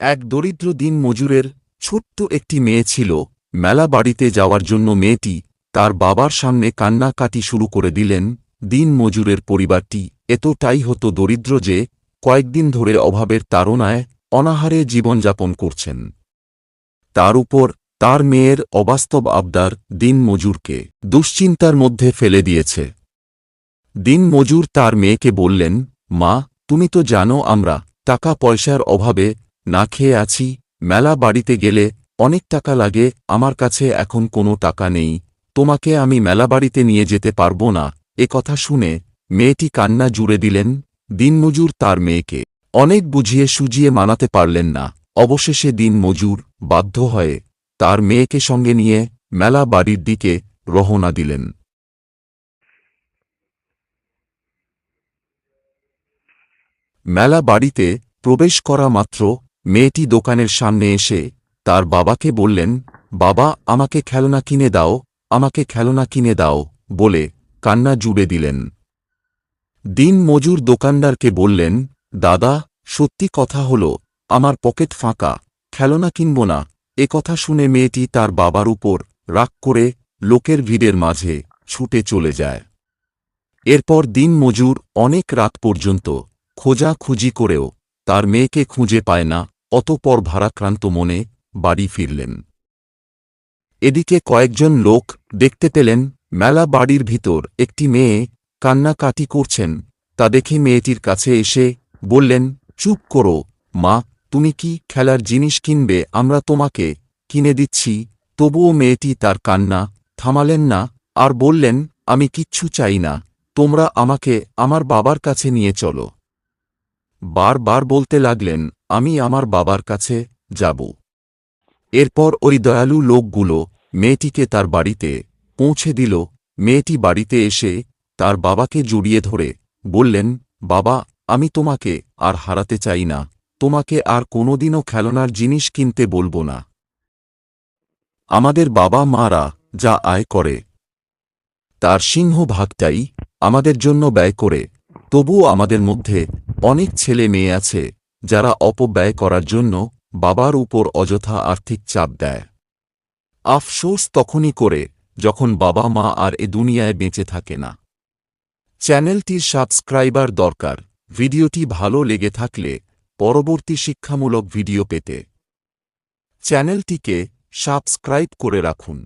এক দরিদ্র দিন মজুরের ছোট্ট একটি মেয়ে ছিল। মেলা বাড়িতে যাওয়ার জন্য মেয়েটি তার বাবার সামনে কান্নাকাটি শুরু করে দিলেন, দিন মজুরের পরিবারটি এতটাই হতো দরিদ্র যে কয়েকদিন ধরে অভাবের তাড়নায় অনাহারে জীবনযাপন করছেন। তার উপর তার মেয়ের অবাস্তব আবদার দিন মজুরকে দুশ্চিন্তার মধ্যে ফেলে দিয়েছে। দিন মজুর তার মেয়েকে বললেন, মা, তুমি তো জানো আমরা টাকা পয়সার অভাবে না খেয়ে আছি, মেলা বাড়িতে গেলে অনেক টাকা লাগে, আমার কাছে এখন কোনো টাকা নেই, তোমাকে আমি মেলা বাড়িতে নিয়ে যেতে পারব না, এ কথা শুনে মেয়েটি কান্না জুড়ে দিলেন, দিনমজুর তার মেয়েকে। অনেক বুঝিয়ে সুজিয়ে মানাতে পারলেন না, অবশেষে দিনমজুর বাধ্য হয়ে তার মেয়েকে সঙ্গে নিয়ে মেলা বাড়ির দিকে রহনা দিলেন। মেলা বাড়িতে প্রবেশ করা মাত্র মেয়েটি দোকানের সামনে এসে তার বাবাকে বললেন, বাবা, আমাকে খেলনা কিনে দাও, আমাকে খেলনা কিনে দাও, বলে কান্না জুড়ে দিলেন। দিন মজুর দোকানদারকে বললেন, দাদা, সত্যি কথা হল, আমার পকেট ফাঁকা, খেলনা কিনব না। এ কথা শুনে মেয়েটি তার বাবার উপর রাগ করে লোকের ভিড়ের মাঝে ছুটে চলে যায়। এরপর দিন মজুর অনেক রাত পর্যন্ত খোঁজাখুঁজি করেও তার মেয়েকে খুঁজে পায় না। অতপর ভারাক্রান্ত মনে বাড়ি ফিরলেন। এদিকে কয়েকজন লোক দেখতে পেলেন, মেলা বাড়ির ভিতর একটি মেয়ে কান্নাকাটি করছেন। তা দেখে মেয়েটির কাছে এসে বললেন, চুপ করো, মা, তুমি কি খেলার জিনিস কিনবে, আমরা তোমাকে কিনে দিচ্ছি। তবুও মেয়েটি তার কান্না থামালেন না আর বললেন, আমি কিচ্ছু চাই না, তোমরা আমাকে আমার বাবার কাছে নিয়ে চলো। বারবার বলতে লাগলেন আমি আমার বাবার কাছে যাব। এরপর ওই দয়ালু লোকগুলো মেয়েটিকে তার বাড়িতে পৌঁছে দিল। মেয়েটি বাড়িতে এসে তার বাবাকে জড়িয়ে ধরে বললেন, বাবা, আমি তোমাকে আর হারাতে চাই না। তোমাকে আর কোনোদিনও খেলনার জিনিস কিনতে বলব না। আমাদের বাবা মারা যা আয় করে, তার সিংহ ভাগটাই আমাদের জন্য ব্যয় করে। তবুও আমাদের মধ্যে অনেক ছেলে মেয়ে আছে। যারা অপব্যয় করার জন্য বাবার উপর অযথা আর্থিক চাপ দেয়। আফসোস তখনই করে যখন বাবা, মা আর এ দুনিয়ায় বেঁচে থাকে না। চ্যানেলটির সাবস্ক্রাইবার দরকার। ভিডিওটি ভালো লেগে থাকলে পরবর্তী শিক্ষামূলক ভিডিও পেতে চ্যানেলটিকে সাবস্ক্রাইব করে রাখুন।